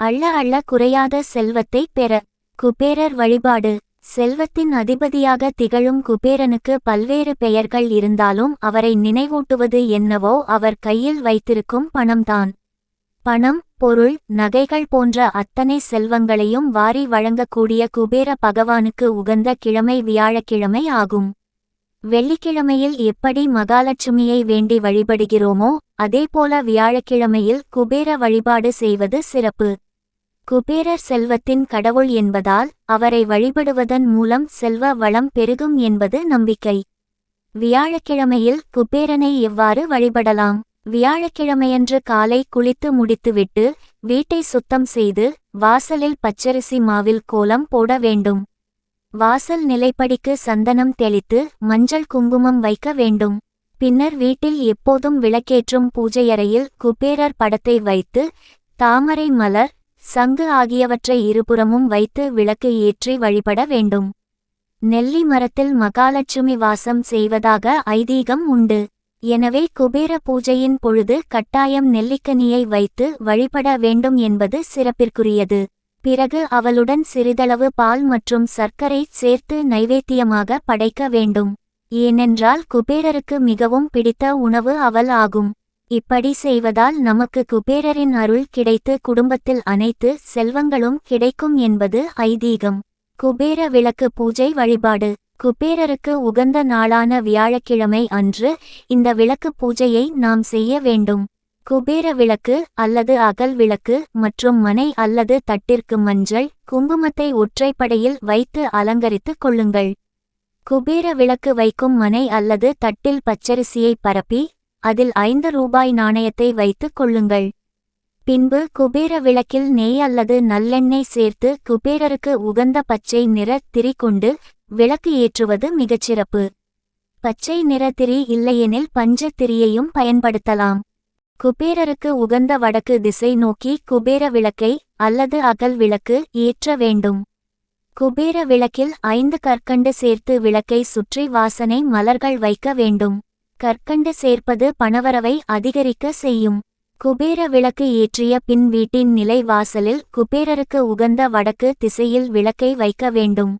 அள்ள அள்ள குறையாத செல்வத்தை பெற. குபேரர் வழிபாடு. செல்வத்தின் அதிபதியாக திகழும் குபேரனுக்கு பல்வேறு பெயர்கள் இருந்தாலும் அவரை நினைவூட்டுவது என்னவோ அவர் கையில் வைத்திருக்கும் பணம்தான். பணம் பொருள் நகைகள் போன்ற அத்தனை செல்வங்களையும் வாரி வழங்கக்கூடிய குபேர பகவானுக்கு உகந்த கிழமை வியாழக்கிழமை ஆகும். வெள்ளிக்கிழமையில் எப்படி மகாலட்சுமியை வேண்டி வழிபடுகிறோமோ அதேபோல வியாழக்கிழமையில் குபேர வழிபாடு செய்வது சிறப்பு. குபேரர் செல்வத்தின் கடவுள் என்பதால் அவரை வழிபடுவதன் மூலம் செல்வ வளம் பெருகும் என்பது நம்பிக்கை. வியாழக்கிழமையில் குபேரனை எவ்வாறு வழிபடலாம்? வியாழக்கிழமையன்று காலை குளித்து முடித்துவிட்டு வீட்டை சுத்தம் செய்து வாசலில் பச்சரிசி மாவில் கோலம் போட வேண்டும். வாசல் நிலைப்படிக்கு சந்தனம் தெளித்து மஞ்சள் குங்குமம் வைக்க வேண்டும். பின்னர் வீட்டில் எப்போதும் விளக்கேற்றும் பூஜையறையில் குபேரர் படத்தை வைத்து தாமரை மலர் சங்கு ஆகியவற்றை இருபுறமும் வைத்து விளக்கு ஏற்றி வழிபட வேண்டும். நெல்லி மரத்தில் மகாலட்சுமி வாசம் செய்வதாக ஐதீகம் உண்டு. எனவே குபேர பூஜையின் பொழுது கட்டாயம் நெல்லிக்கனியை வைத்து வழிபட வேண்டும் என்பது சிறப்பிற்குரியது. பிறகு அவளுடன் சிறிதளவு பால் மற்றும் சர்க்கரை சேர்த்து நைவேத்தியமாக படைக்க வேண்டும். ஏனென்றால் குபேரருக்கு மிகவும் பிடித்த உணவு அவள் ஆகும். இப்படி செய்வதால் நமக்கு குபேரரின் அருள் கிடைத்து குடும்பத்தில் அனைத்து செல்வங்களும் கிடைக்கும் என்பது ஐதீகம். குபேர விளக்கு பூஜை வழிபாடு. குபேரருக்கு உகந்த நாளான வியாழக்கிழமை அன்று இந்த விளக்கு பூஜையை நாம் செய்ய வேண்டும். குபேர விளக்கு அல்லது அகல் விளக்கு மற்றும் மனை அல்லது தட்டிற்கு மஞ்சள் குங்குமத்தை ஒற்றைப்படையில் வைத்து அலங்கரித்துக் கொள்ளுங்கள். குபேர விளக்கு வைக்கும் மனை அல்லது தட்டில் பச்சரிசியை பரப்பி அதில் ஐந்து ரூபாய் நாணயத்தை வைத்துக் கொள்ளுங்கள். பின்பு குபேர விளக்கில் நெய் அல்லது நல்லெண்ணெய் சேர்த்து குபேரருக்கு உகந்த பச்சை நிற திரி கொண்டு விளக்கு ஏற்றுவது மிகச்சிறப்பு பச்சை நிற திரி இல்லையெனில் பஞ்ச திரியையும் பயன்படுத்தலாம். குபேரருக்கு உகந்த வடக்கு திசை நோக்கி குபேர விளக்கை அல்லது அகல் விளக்கு ஏற்ற வேண்டும். குபேர விளக்கில் ஐந்து கற்கண்டு சேர்த்து விளக்கை சுற்றி வாசனை மலர்கள் வைக்க வேண்டும். கற்கண்டு சேர்ப்பது பணவரவை அதிகரிக்க செய்யும். குபேர விளக்கு ஏற்றிய பின் வீட்டின் நிலை வாசலில் குபேரருக்கு உகந்த வடக்கு திசையில் விளக்கை வைக்க வேண்டும்.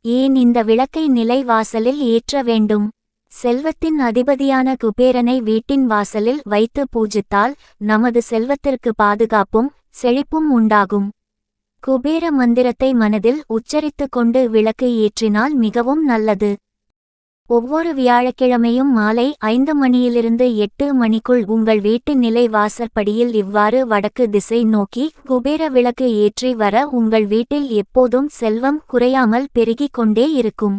ஏன் இந்த விளக்கை நிலை வாசலில் ஏற்ற வேண்டும்? செல்வத்தின் அதிபதியான குபேரனை வீட்டின் வாசலில் வைத்து பூஜித்தால் நமது செல்வத்திற்கு பாதுகாப்பும் செழிப்பும் உண்டாகும். குபேர மந்திரத்தை மனதில் உச்சரித்துக் கொண்டு விளக்கு ஏற்றினால் மிகவும் நல்லது. ஒவ்வொரு வியாழக்கிழமையும் மாலை ஐந்து மணியிலிருந்து எட்டு மணிக்குள் உங்கள் வீட்டு நிலை வாசற்படியில் இவ்வாறு வடக்கு திசை நோக்கி குபேர விளக்கு ஏற்றி வர உங்கள் வீட்டில் எப்போதும் செல்வம் குறையாமல் பெருகிக் கொண்டே இருக்கும்.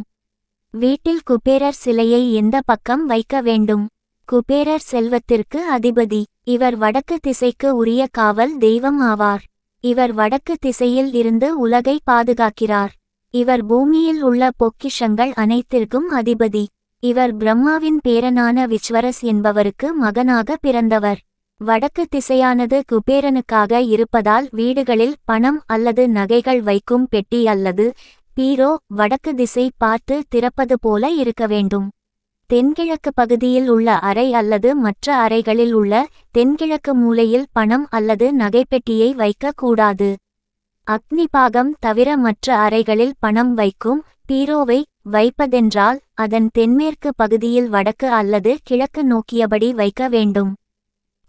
வீட்டில் குபேரர் சிலையை எந்த பக்கம் வைக்க வேண்டும்? குபேரர் செல்வத்திற்கு அதிபதி. இவர் வடக்கு திசைக்கு உரிய காவல் தெய்வம் ஆவார். இவர் வடக்கு திசையில் இருந்து உலகை பாதுகாக்கிறார். இவர் பூமியில் உள்ள பொக்கிஷங்கள் அனைத்திற்கும் அதிபதி. இவர் பிரம்மாவின் பேரனான விஸ்வரஸ் என்பவருக்கு மகனாக பிறந்தவர். வடக்கு திசையானது குபேரனுக்காக இருப்பதால் வீடுகளில் பணம் அல்லது நகைகள் வைக்கும் பெட்டி அல்லது பீரோ வடக்கு திசை பார்த்து திறப்பது போல இருக்க வேண்டும். தென்கிழக்கு பகுதியில் உள்ள அறை அல்லது மற்ற அறைகளில் உள்ள தென்கிழக்கு மூலையில் பணம் அல்லது நகைப்பெட்டியை வைக்கக்கூடாது. அக்னிபாகம் தவிர மற்ற அறைகளில் பணம் வைக்கும் பீரோவை வைப்பதென்றால் அதன் தென்மேற்கு பகுதியில் வடக்கு அல்லது கிழக்கு நோக்கியபடி வைக்க வேண்டும்.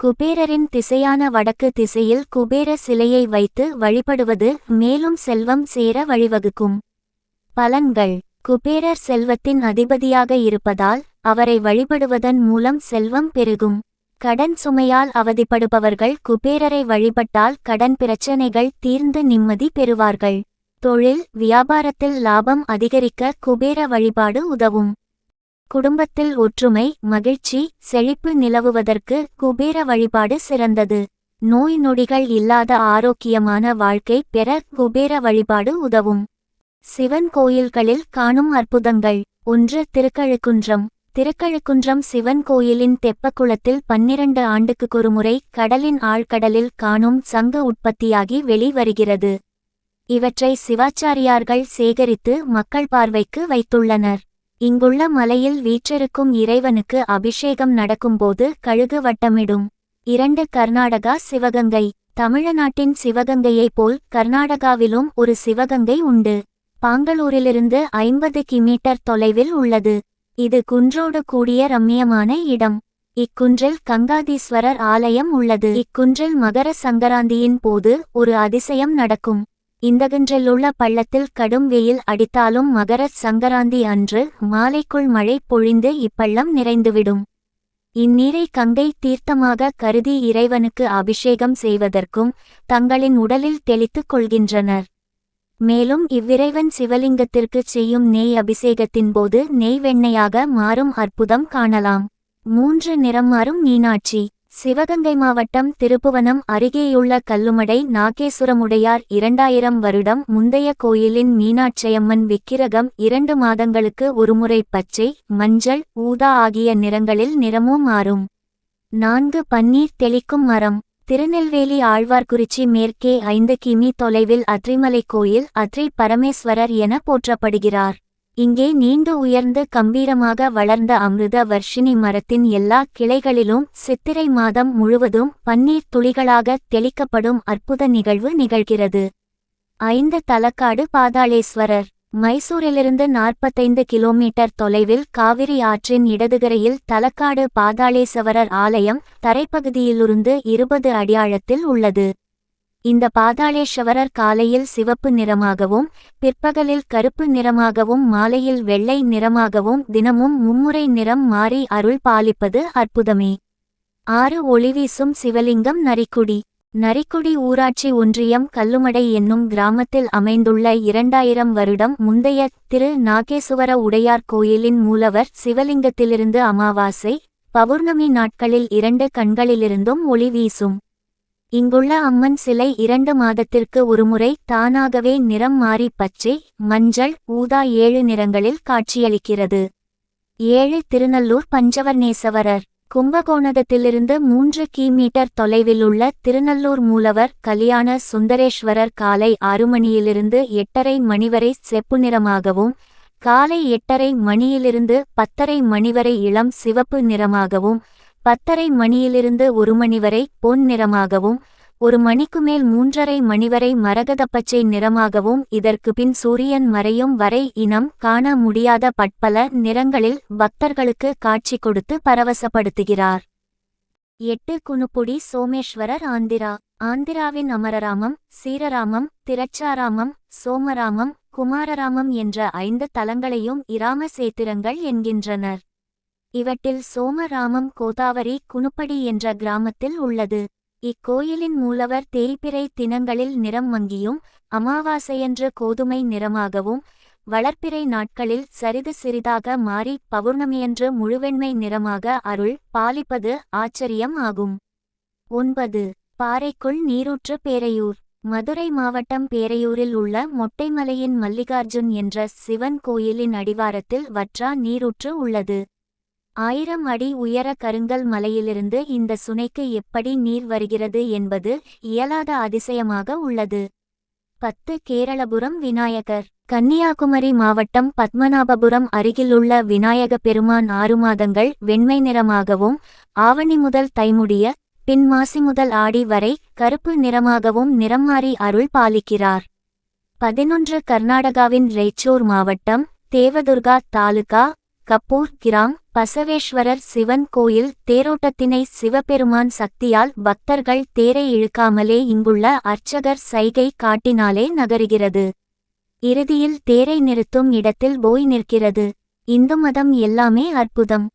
குபேரரின் திசையான வடக்கு திசையில் குபேர சிலையை வைத்து வழிபடுவது மேலும் செல்வம் சேர வழிவகுக்கும். பலன்கள். குபேரர் செல்வத்தின் அதிபதியாக இருப்பதால் அவரை வழிபடுவதன் மூலம் செல்வம் பெருகும். கடன் சுமையால் அவதிப்படுபவர்கள் குபேரரை வழிபட்டால் கடன் பிரச்சனைகள் தீர்ந்து நிம்மதி பெறுவார்கள். தொழில் வியாபாரத்தில் லாபம் அதிகரிக்க குபேர வழிபாடு உதவும். குடும்பத்தில் ஒற்றுமை மகிழ்ச்சி செழிப்பு நிலவுவதற்கு குபேர வழிபாடு சிறந்தது. நோய் நொடிகள் இல்லாத ஆரோக்கியமான வாழ்க்கை பெற குபேர வழிபாடு உதவும். சிவன் கோயில்களில் காணும் அற்புதங்கள். ஒன்று திருக்கழுக்குன்றம். திருக்கழுக்குன்றம் சிவன் கோயிலின் தெப்பக்குளத்தில் பன்னிரண்டு ஆண்டுக்குொருமுறை கடலின் ஆழ்கடலில் காணும் சங்கு உற்பத்தியாகி வெளிவருகிறது. இவற்றை சிவாச்சாரியார்கள் சேகரித்து மக்கள் பார்வைக்கு வைத்துள்ளனர். இங்குள்ள மலையில் வீற்றிருக்கும் இறைவனுக்கு அபிஷேகம் நடக்கும்போது கழுகு வட்டமிடும். இரண்டு கர்நாடகா சிவகங்கை. தமிழநாட்டின் சிவகங்கையைப் போல் கர்நாடகாவிலும் ஒரு சிவகங்கை உண்டு. பாங்களூரிலிருந்து ஐம்பது கிமீட்டர் தொலைவில் உள்ளது. இது குன்றோடு கூடிய ரம்மியமான இடம். இக்குன்றில் கங்காதீஸ்வரர் ஆலயம் உள்ளது. இக்குன்றில் மகர சங்கராந்தியின் போது ஒரு அதிசயம் நடக்கும். இந்தகன்றிலுள்ள பள்ளத்தில் கடும் வெயில் அடித்தாலும் மகர சங்கராந்தி அன்று மாலைக்குள் மழை பொழிந்து இப்பள்ளம் நிறைந்துவிடும். இந்நீரை கங்கை தீர்த்தமாக கருதி இறைவனுக்கு அபிஷேகம் செய்வதற்கும் தங்களின் உடலில் தெளித்துக் கொள்கின்றனர். மேலும் இவ்விறைவன் சிவலிங்கத்திற்கு செய்யும் நெய் அபிஷேகத்தின் போது நெய் வெண்ணெயாக மாறும் அற்புதம் காணலாம். மூன்று நிறம் மாறும் மீனாட்சி. சிவகங்கை மாவட்டம் திருப்புவனம் அருகேயுள்ள கல்லுமடை நாகேசுரமுடையார் இரண்டாயிரம் வருடம் முந்தைய கோயிலின் மீனாட்சியம்மன் விக்கிரகம் இரண்டு மாதங்களுக்கு ஒருமுறை பச்சை மஞ்சள் ஊதா ஆகிய நிறங்களில் நிறமும் மாறும். நான்கு பன்னீர் தெளிக்கும் மரம். திருநெல்வேலி ஆழ்வார்குறிச்சி மேற்கே ஐந்து கிமி தொலைவில் அத்ரிமலை கோயில் அத்ரி பரமேஸ்வரர் என போற்றப்படுகிறார். இங்கே நீண்டு உயர்ந்து கம்பீரமாக வளர்ந்த அமிர்த வர்ஷினி மரத்தின் எல்லா கிளைகளிலும் சித்திரை மாதம் முழுவதும் பன்னீர் துளிகளாக தெளிக்கப்படும் அற்புத நிகழ்வு நிகழ்கிறது. ஐந்து தலக்காடு பாதாளேஸ்வரர். மைசூரிலிருந்து நாற்பத்தைந்து கிலோமீட்டர் தொலைவில் காவிரி ஆற்றின் இடதுகரையில் தலக்காடு பாதாளேசவரர் ஆலயம் தரைப்பகுதியிலிருந்து இருபது அடியாழத்தில் உள்ளது. இந்த பாதாளேஸ்வரர் காலையில் சிவப்பு நிறமாகவும் பிற்பகலில் கருப்பு நிறமாகவும் மாலையில் வெள்ளை நிறமாகவும் தினமும் மும்முறை நிறம் மாறி அருள் பாலிப்பது அற்புதமே. ஆறு ஒளிவீசும் சிவலிங்கம் நரிக்குடி. நரிக்குடி ஊராட்சி ஒன்றியம் கல்லுமடை என்னும் கிராமத்தில் அமைந்துள்ள இரண்டாயிரம் வருடம் முந்தைய திரு. நாகேசுவர உடையார் கோயிலின் மூலவர் சிவலிங்கத்திலிருந்து அமாவாசை பௌர்ணமி நாட்களில் இரண்டு கண்களிலிருந்தும் ஒளி வீசும். இங்குள்ள அம்மன் சிலை இரண்டு மாதத்திற்கு ஒருமுறை தானாகவே நிறம் மாறி பச்சை மஞ்சள் ஊதா ஏழு நிறங்களில் காட்சியளிக்கிறது. ஏழு திருநல்லூர் பஞ்சவர்ணேசவரர். கும்பகோணத்திலிருந்து மூன்று கிமீட்டர் தொலைவில் உள்ள திருநல்லூர் மூலவர் கல்யாண சுந்தரேஸ்வரர் காலை ஆறு மணியிலிருந்து எட்டரை மணி வரை செப்பு நிறமாகவும் காலை எட்டரை மணியிலிருந்து பத்தரை மணி வரை இளம் சிவப்பு நிறமாகவும் பத்தரை மணியிலிருந்து ஒரு மணி வரை பொன் நிறமாகவும் ஒரு மணிக்கு மேல் மூன்றரை மணிவரை மரகதப்பச்சை நிறமாகவும் இதற்கு பின் சூரியன் மறையும் வரை இனம் காண முடியாத பட்பல நிறங்களில் பக்தர்களுக்கு காட்சி கொடுத்து பரவசப்படுத்துகிறார். எட்டு குணுப்புடி சோமேஸ்வரர் ஆந்திரா. ஆந்திராவின் அமரராமம் சீரராமம் திரச்சாராமம் சோமராமம் குமாரராமம் என்ற ஐந்து தலங்களையும் இராமசேத்திரங்கள் என்கின்றனர். இவற்றில் சோமராமம் கோதாவரி குணுப்படி என்ற கிராமத்தில் உள்ளது. இக்கோயிலின் மூலவர் தேய்பிறை தினங்களில் நிறம் மங்கியும் அமாவாசையன்று கோதுமை நிறமாகவும் வளர்ப்பிறை நாட்களில் சரிது சிறிதாக மாறி பௌர்ணமியன்று முழுவெண்மை நிறமாக அருள் பாலிப்பது ஆச்சரியம் ஆகும். ஒன்பது. பாறைக்குள் நீரூற்று பேரையூர். மதுரை மாவட்டம் பேரையூரில் உள்ள மொட்டைமலையின் மல்லிகார்ஜுன் என்ற சிவன் கோயிலின் அடிவாரத்தில் வற்றா நீரூற்று உள்ளது. ஆயிரம் அடி உயர கருங்கல் மலையிலிருந்து இந்த சுனைக்கு எப்படி நீர் வருகிறது என்பது இயலாத அதிசயமாக உள்ளது. பத்து கேரளபுரம் விநாயகர். கன்னியாகுமரி மாவட்டம் பத்மநாபபுரம் அருகிலுள்ள விநாயக பெருமான் ஆறு மாதங்கள் வெண்மை நிறமாகவும் ஆவணி முதல் தைமுடிய பின் மாசி முதல் ஆடி வரை கருப்பு நிறமாகவும் நிறம் மாறி அருள் பாலிக்கிறார். பதினொன்று கர்நாடகாவின் ரெய்ச்சூர் மாவட்டம் தேவதுர்கா தாலுகா கப்பூர் கிராம் பசவேஸ்வரர் சிவன் கோயில் தேரோட்டத்தினை சிவபெருமான் சக்தியால் பக்தர்கள் தேரை இழுக்காமலே இங்குள்ள அர்ச்சகர் சைகை காட்டினாலே நகருகிறது. இறுதியில் தேரை நிறுத்தும் இடத்தில் போய் நிற்கிறது. இந்து மதம் எல்லாமே அற்புதம்.